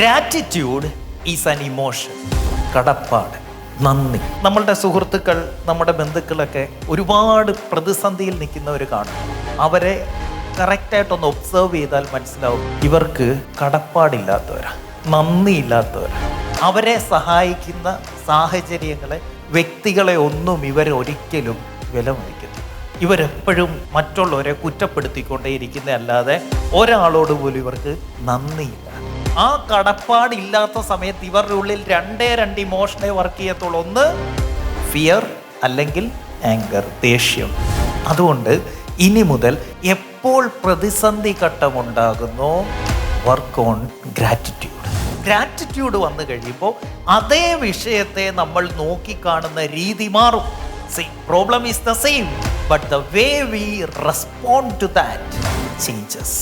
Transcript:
Gratitude is an emotion കടപ്പാട് നന്ദി. നമ്മളുടെ സുഹൃത്തുക്കൾ നമ്മുടെ ബന്ധുക്കളൊക്കെ ഒരുപാട് പ്രതിസന്ധിയിൽ നിൽക്കുന്നവർ കാണും. അവരെ കറക്റ്റായിട്ടൊന്ന് ഒബ്സർവ് ചെയ്താൽ മനസ്സിലാവും. ഇവർക്ക് കടപ്പാടില്ലാത്തവരാ നന്ദിയില്ലാത്തവരാ. അവരെ സഹായിക്കുന്ന സാഹചര്യങ്ങളെ വ്യക്തികളെ ഒന്നും ഇവരൊരിക്കലും വിലമതിക്കുന്നു ഇവരെപ്പോഴും മറ്റുള്ളവരെ കുറ്റപ്പെടുത്തിക്കൊണ്ടേയിരിക്കുന്ന അല്ലാതെ ഒരാളോട് പോലും ഇവർക്ക് നന്ദിയില്ല. ആ കടപ്പാടില്ലാത്ത സമയത്ത് ഇവരുടെ ഉള്ളിൽ രണ്ടേ രണ്ട് ഇമോഷനെ വർക്ക് ചെയ്യത്തുള്ളൂ. ഒന്ന് ഫിയർ അല്ലെങ്കിൽ ആങ്കർ ദേഷ്യം. അതുകൊണ്ട് ഇനി മുതൽ എപ്പോൾ പ്രതിസന്ധി ഘട്ടമുണ്ടാകുന്നു? വർക്ക് ഓൺ ഗ്രാറ്റിറ്റ്യൂഡ് ഗ്രാറ്റിറ്റ്യൂഡ് വന്നു കഴിയുമ്പോൾ അതേ വിഷയത്തെ നമ്മൾ നോക്കിക്കാണുന്ന രീതി മാറും. Same problem is the same but the way we respond to that changes